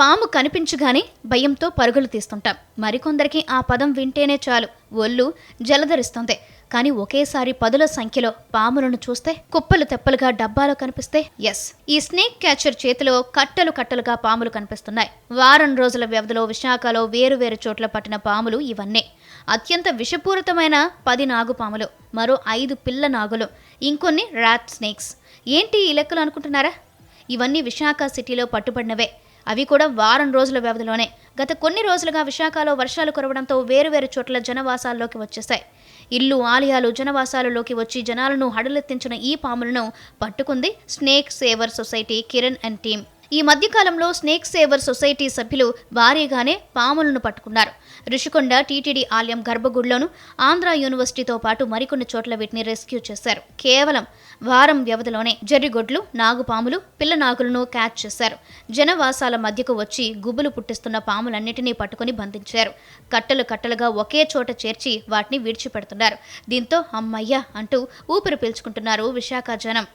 పాము కనిపించగానే భయంతో పరుగులు తీస్తుంటాం. మరికొందరికి ఆ పదం వింటేనే చాలు. ఒళ్ళు జలధరిస్తుంది. కానీ ఒకేసారి పదుల సంఖ్యలో పాములను చూస్తే కుప్పలు తెప్పలుగా డబ్బాలో కనిపిస్తే ఎస్ ఈ స్నేక్ క్యాచర్ చేతిలో కట్టలు కట్టలుగా పాములు కనిపిస్తున్నాయి. వారం రోజుల వ్యవధిలో విశాఖలో వేరు వేరు చోట్ల పట్టిన పాములు ఇవన్నీ. అత్యంత విషపూరితమైన పది నాగు పాములు మరో ఐదు పిల్ల నాగులు ఇంకొన్ని ర్యాట్ స్నేక్స్ ఏంటి ఈ లెక్కలు అనుకుంటున్నారా? ఇవన్నీ విశాఖ సిటీలో పట్టుబడినవే. అవి కూడా వారం రోజుల వ్యవధిలోనే. గత కొన్ని రోజులుగా విశాఖలో వర్షాలు కురవడంతో వేరువేరు చోట్ల జనవాసాల్లోకి వచ్చేశాయి. ఇల్లు ఆలయాలు జనవాసాలలోకి వచ్చి జనాలను హడలెత్తించిన ఈ పాములను పట్టుకుంది snake saver society Kiran and team ఈ మధ్యకాలంలో స్నేక్ సేవర్ సొసైటీ సభ్యులు భారీగానే పాములను పట్టుకున్నారు. రిషికొండ టీటీడీ ఆలయం గర్భగుడిలోను ఆంధ్ర యూనివర్సిటీతో పాటు మరికొన్ని చోట్ల వీటిని రెస్క్యూ చేశారు. కేవలం వారం వ్యవధిలోనే జర్రిగొడ్లు నాగుపాములు పిల్ల నాగులను క్యాచ్ చేశారు. జనవాసాల మధ్యకు వచ్చి గుబులు పుట్టిస్తున్న పాములన్నిటినీ పట్టుకుని బంధించారు. కట్టలు కట్టలుగా ఒకే చోట చేర్చి వాటిని విడిచిపెడుతున్నారు. దీంతో అమ్మయ్య అంటూ ఊపిరి పీల్చుకుంటున్నారు విశాఖ జనం.